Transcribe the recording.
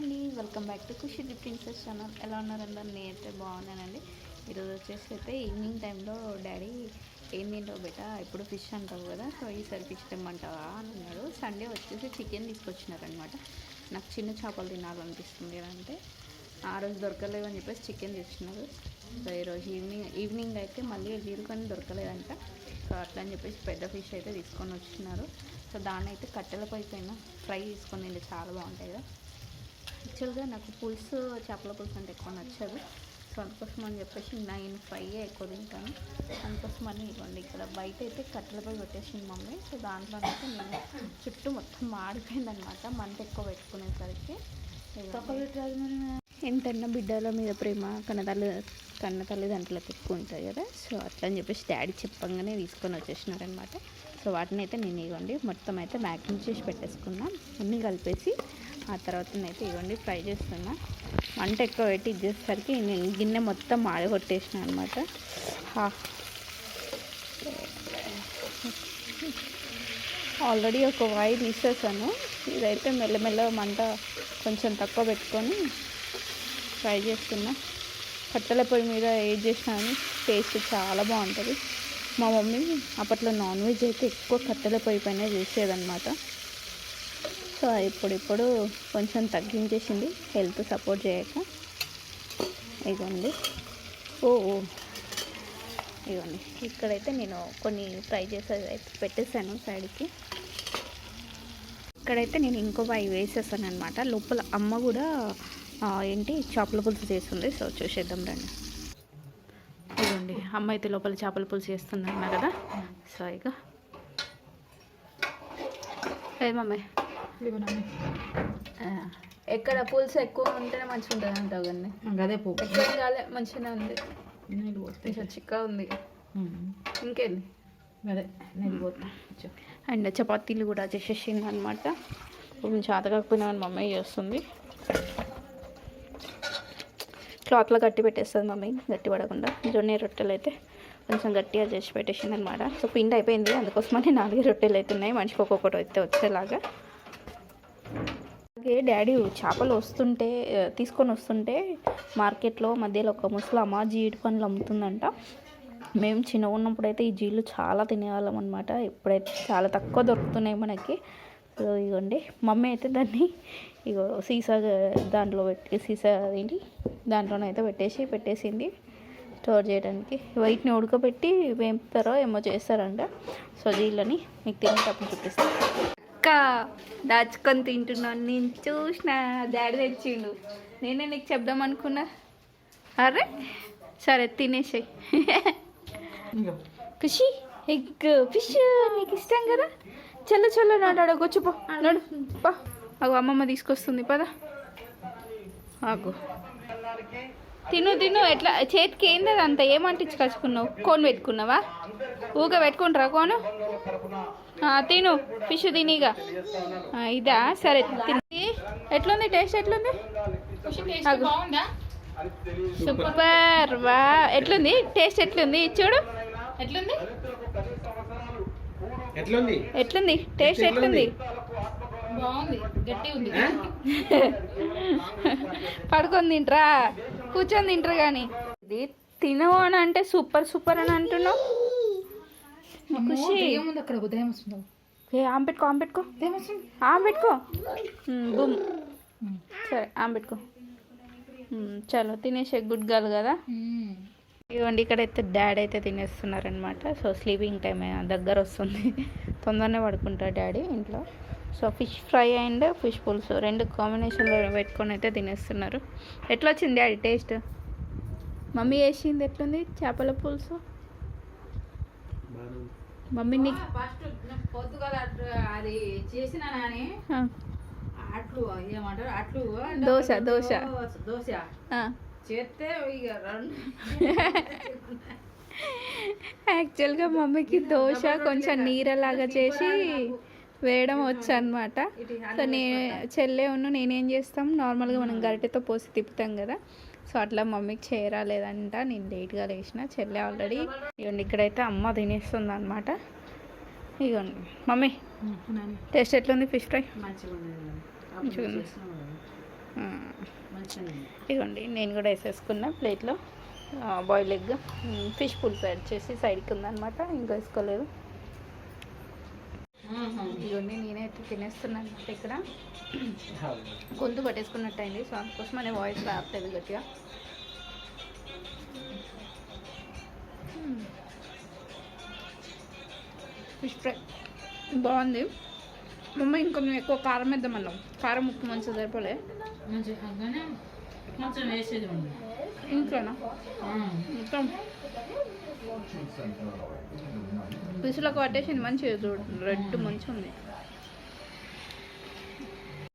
అండి welcome back to Khushi the princess channel. ఎలా ఉన్నారండి నేనైతే బాగున్నానండి. ఈరోజు వచ్చేసి అయితే ఈవినింగ్ టైంలో డాడీ ఏం తింటావు బేట ఇప్పుడు ఫిష్ అంటావు కదా సో ఈసారి ఫిష్ తెమ్మంటావా అని అన్నాడు. సండే వచ్చేసి చికెన్ తీసుకొచ్చినారనమాట నాకు చిన్న చేపలు తినాలనిపిస్తుంది అంటే ఆ రోజు దొరకలేదు అని చెప్పేసి చికెన్ తెచ్చినారు. సో ఈరోజు ఈవినింగ్ ఈవినింగ్ అయితే మళ్ళీ వీరు దొరకలేదంట. సో అట్లా అని చెప్పేసి పెద్ద ఫిష్ అయితే తీసుకొని వచ్చినారు. సో దాన్ని అయితే కట్టెల పై పైన ఫ్రై తీసుకొని తింటే చాలా బాగుంటాయి కదా. యాక్చువల్గా నాకు పులుసు చేపల పులుసు అంటే ఎక్కువ నచ్చదు. సో అందుకోసం అని చెప్పేసి నేను ఫ్రై ఎక్కువ తింటాను. అందుకోసం అని ఇవ్వండి. ఇక్కడ బయట అయితే కట్టెలపై పెట్టేసింది మమ్మీ. సో దాంట్లో అయితే నేను చుట్టూ మొత్తం మాడిపోయింది అనమాట మంట ఎక్కువ పెట్టుకునేసరికి. ఎంతన్నా బిడ్డల మీద ప్రేమ? కన్న తల్లి కన్న తల్లిదండ్రులకు ఎక్కువ ఉంటుంది కదా. సో అట్లా అని చెప్పేసి డాడీ చెప్పంగానే తీసుకొని వచ్చేసినారనమాట. సో వాటిని అయితే నేను ఇవ్వండి. మొత్తం అయితే మ్యాగ్నెట్ చేసి పెట్టేసుకున్నా. అన్నీ కలిపేసి ఆ తర్వాత అయితే ఇవ్వండి ఫ్రై చేస్తున్నా. మంట ఎక్కువ పెట్టి ఇచ్చేసరికి నేను గిన్నె మొత్తం మాడగొట్టేసిన అనమాట ఆల్రెడీ ఒక వాయి తీసేసాను. ఇదైతే మెల్లమెల్లగా మంట కొంచెం తక్కువ పెట్టుకొని ఫ్రై చేస్తున్నా. కట్టెల పొయ్యి మీద ఏది చేసినా కానీ టేస్ట్ చాలా బాగుంటుంది. మా మమ్మీ అప్పట్లో నాన్ వెజ్ అయితే ఎక్కువ కట్టెల పొయ్యి పైన చేసేదన్నమాట. సో ఇప్పుడిప్పుడు కొంచెం తగ్గించేసింది. హెల్త్ సపోర్ట్ చేయక. ఇదిగోండి ఓ ఓ. ఇదిగోండి ఇక్కడైతే నేను కొన్ని ఫ్రై చేసేది అయితే పెట్టేశాను సైడ్కి. ఇక్కడైతే నేను ఇంకో అవి వేసేసాను అనమాట లోపల అమ్మ కూడా ఏంటి చేపల పులుసు చేస్తుంది. సో చూసేద్దాం రండి. ఇదిగోండి అమ్మ అయితే లోపల చేపల పులుసు చేస్తుంది అన్నా కదా. సో ఇక ఏ మమ్మీ. ఎక్కడ పులుసు ఎక్కువ ఉంటేనే మంచిగా ఉంటుంది అంటావు కానీ అదే పో. ఎక్కువ కాలే మంచిగానే ఉంది. నీళ్ళు పోతే కొంచెం చిక్కగా ఉంది. ఇంకేంది? అదే నీళ్ళు పోతా. అండ్ చపాతీలు కూడా చేసేసింది అనమాట కొంచెం చేత కాకపోయినా మమ్మీ చేస్తుంది. క్లాత్లో గట్టి పెట్టేస్తుంది మమ్మీ గట్టి పడకుండా. జొన్న రొట్టెలు అయితే కొంచెం గట్టిగా చేసి పెట్టేసింది అనమాట సో పిండి అయిపోయింది అందుకోసమని నాలుగు రొట్టెలు అయితే ఉన్నాయి మనిషికి ఒక్కొక్కటి అయితే వచ్చేలాగా. అలాగే డాడీ చేపలు వస్తుంటే తీసుకొని వస్తుంటే మార్కెట్లో మధ్యలో ఒక ముసలమ్మ జీడి పండ్లు అమ్ముతుందంట. మేము చిన్నగా ఉన్నప్పుడు అయితే ఈ జీళ్ళు చాలా తినేవాళ్ళం అనమాట ఇప్పుడైతే చాలా తక్కువ దొరుకుతున్నాయి మనకి. సో ఇగోండి మమ్మీ అయితే దాన్ని ఇగో సీసా దాంట్లో పెట్టి సీసా ఏంటి దాంట్లోనైతే పెట్టేసి పెట్టేసింది స్టోర్ చేయడానికి. వైట్ని ఉడకబెట్టి వేపుతారో ఏమో చేస్తారంట. సో జీళ్ళని మీకు తినేటప్పుడు చూపిస్తాను. అక్క దాచుకొని తింటున్నాను. నేను చూసిన డాడీ తెచ్చిండు. నేనే నీకు చెప్దాం అనుకున్నా. అరే సరే తినేసాయి. ఖుషి ఎగ్ ఫిష్ నీకు ఇష్టం కదా? చల్ల చల్ల నాడు వచ్చుపో నడు. పా. అగో అమ్మమ్మ తీసుకొస్తుంది పద. ఆగు. తిను తిను ఎట్లా? చేతికి ఏంది అది అంత ఏమంటించి కలుసుకున్నావు? కోన్ పెట్టుకున్నావా ఊగా పెట్టుకుంటారా కోను? ఆ, తిను ఫిష్ తినిగా ఆ, ఇదా సరే తిని. ఎట్లుంది? టేస్ట్ ఎట్లుంది. సూపర్ వా. ఎట్లుంది? టేస్ట్ ఎట్లుంది? చూడు. ఎట్లుంది? ఎట్లుంది? ఎట్లుంది? టేస్ట్ ఎట్లుంది? బాగుంది. గట్టి ఉంది పడుకొని తింటరా. కూర్చొని తింటారు కానీ. ఇది తిను అని అంటే సూపర్ సూపర్ అని అంటున్నావు? ఖుషి. ఏముంది అక్కడ ఉదయం వస్తుందో. ఏ ఆమె పెట్టుకో ఆమె పెట్టుకో. ఆమె పెట్టుకో. బుమ్. సరే ఆమె పెట్టుకో. చలో తినేసే గుడ్ గర్ల్ కదా? ఇవ్వండి ఇక్కడైతే డాడీ అయితే తినేస్తున్నారనమాట సో స్లీపింగ్ టైం దగ్గర వస్తుంది. తొందరనే పడుకుంటారు డాడీ ఇంట్లో. So fish fry and fish పులుసు రెండు కాంబినేషన్లో పెట్టుకొని అయితే తినేస్తున్నారు. ఎట్లా వచ్చింది డాడీ టేస్ట్? మమ్మీ వేసింది ఎట్లుంది? చేపల పులుసు? మమ్మీ నీకు ఫస్ట్ పొద్దుగల అది చేసిన నాని. అట్లు ఏమంటారు? అట్లు దోశ, దోశ. దోశ. చేస్తే ఇక రెండు యాక్చువల్గా మమ్మీకి దోశ కొంచెం నీరలాగా చేసి వేయడం వచ్చు అనమాట సో నే చెల్లె ఉన్న నేనేం చేస్తాం? నార్మల్గా మనం గరిటెతో పోసి తిప్పుతాం కదా. సో అట్లా మమ్మీకి చేయరాలేదంట నేను లేట్గా లేచిన చెల్లె ఆల్రెడీ ఇవ్వండి ఇక్కడైతే అమ్మ తినేస్తుంది అనమాట ఇగోండి మమ్మీ టేస్ట్ ఎట్లుంది? Fish fry. ఇదిగోండి నేను కూడా వేసేసుకున్నా ప్లేట్లో బాయిల్ ఎగ్ ఫిష్ పులుసు యాడ్ చేసి సైడ్కి ఉందన్నమాట ఇంకా వేసుకోలేదు. ఇదిగోండి నేనైతే తినేస్తున్నాను అనమాట ఇక్కడ. గొంతు పట్టేసుకున్నట్టు అయింది సో అందుకోసం అనే వాయిస్ రావట్లేదు గట్టిగా. ఫిష్ ఫ్రై బాగుంది. మమ్మ ఇంకొంచెం ఎక్కువ కారం వేద్దామన్నాం కారం ఉప్పు మంచిగా సరిపోలే. మంచిగా కొంచెం వేసేది ఉంది ఇంట్లోనా? మొత్తం. పిసులకు పట్టేసింది మంచిగా చూడు. రెడ్ మంచిగా ఉంది